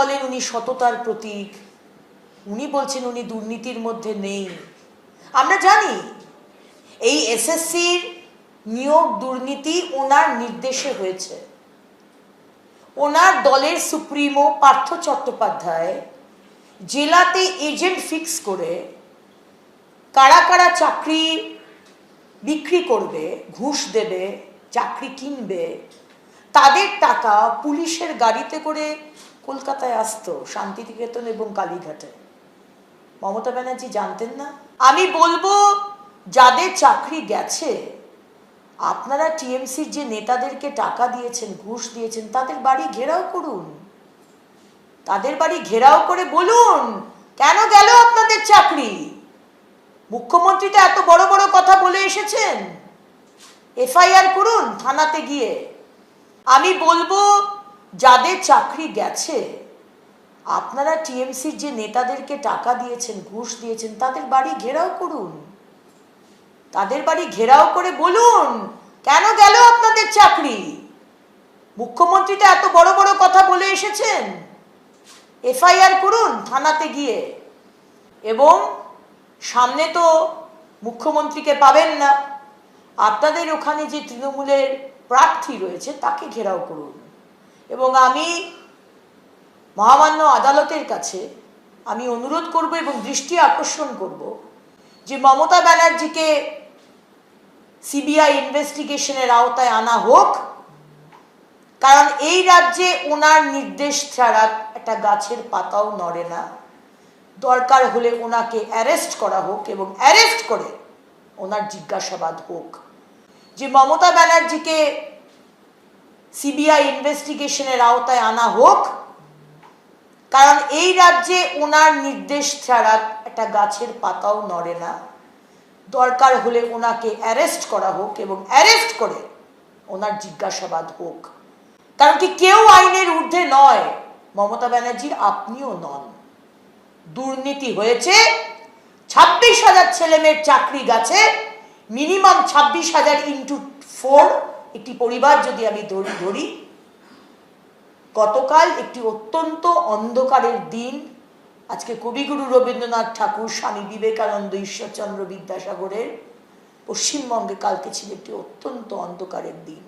বলেন উনি সততার প্রতীক। উনি বলছেন উনি দুর্নীতির মধ্যে নেই। আমরা জানি, এই এসএসসির নিয়োগ দুর্নীতি ওনার নির্দেশে হয়েছে। ওনার দলের সুপ্রিমো পার্থ চট্টোপাধ্যায় জেলাতে এজেন্ট ফিক্স করে কারা কারা চাকরি বিক্রি করবে, ঘুষ দেবে, চাকরি কিনবে, তাদের টাকা পুলিশের গাড়িতে করে কলকাতায় আসতো, শান্তিনিকেতন এবং কালীঘাটে। মমতা ব্যানার্জি জানতেন না? আমি বলব, যাদের চাকরি গেছে, আপনারা টিএমসির যে নেতাদেরকে টাকা দিয়েছেন, ঘুষ দিয়েছেন, তাদের বাড়ি ঘেরাও করুন। তাদের বাড়ি ঘেরাও করে বলুন, কেন গেল আপনাদের চাকরি? মুখ্যমন্ত্রী তো এত বড় বড় কথা বলে এসেছেন? এফআইআর করুন থানাতে গিয়ে। আমি বলব যাদের চাকরি গেছে, আপনারা টিএমসির যে নেতাদেরকে টাকা দিয়েছেন, ঘুষ দিয়েছেন, তাদের বাড়ি ঘেরাও করুন। তাদের বাড়ি ঘেরাও করে বলুন, কেন গেল আপনাদের চাকরি? মুখ্যমন্ত্রী তো এত বড় বড় কথা বলে এসেছেন। এফআইআর করুন থানাতে গিয়ে। এবং সামনে তো মুখ্যমন্ত্রীকে পাবেন না। আপনাদের ওখানে যে তৃণমূলের প্রার্থী রয়েছে, তাকে ঘেরাও করুন। এবং আমি মহামান্য আদালতের কাছে আমি অনুরোধ করব এবং দৃষ্টি আকর্ষণ করব যে মমতা ব্যানার্জিকে সিবিআই ইনভেস্টিগেশনের আওতায় আনা হোক, কারণ এই রাজ্যে ওনার নির্দেশ ছাড়া একটা গাছের পাতাও নড়ে না। দরকার হলে ওনাকে অ্যারেস্ট করা হোক এবং অ্যারেস্ট করে ওনার জিজ্ঞাসাবাদ হোক। যে মমতা ব্যানার্জিকে সিবিআই ইনভেস্টিগেশনের আওতায় আনা হোক, কারণ এই রাজ্যে ওনার নির্দেশ ছাড়া একটা গাছের পাতাও নড়ে না। দরকার হলে ওনাকে অ্যারেস্ট করা হোক এবং অ্যারেস্ট করে ওনার জিজ্ঞাসাবাদ হোক। কারণ কি কেউ আইনের ঊর্ধ্বে নয়। মমতা ব্যানার্জির আপনিও নন। দুর্নীতি হয়েছে, ছাব্বিশ হাজার ছেলে মেয়ের চাকরি গেছে মিনিমাম ছাব্বিশ হাজার ইন্টু ফোর একটি পরিবার যদি আমি ধরি ধরি, গতকাল একটি অত্যন্ত অন্ধকারের দিন। আজকে কবিগুরু রবীন্দ্রনাথ ঠাকুর, স্বামী বিবেকানন্দ ঈশ্বরচন্দ্র বিদ্যাসাগরের পশ্চিমবঙ্গে কালকে ছিল একটি অত্যন্ত অন্ধকারের দিন।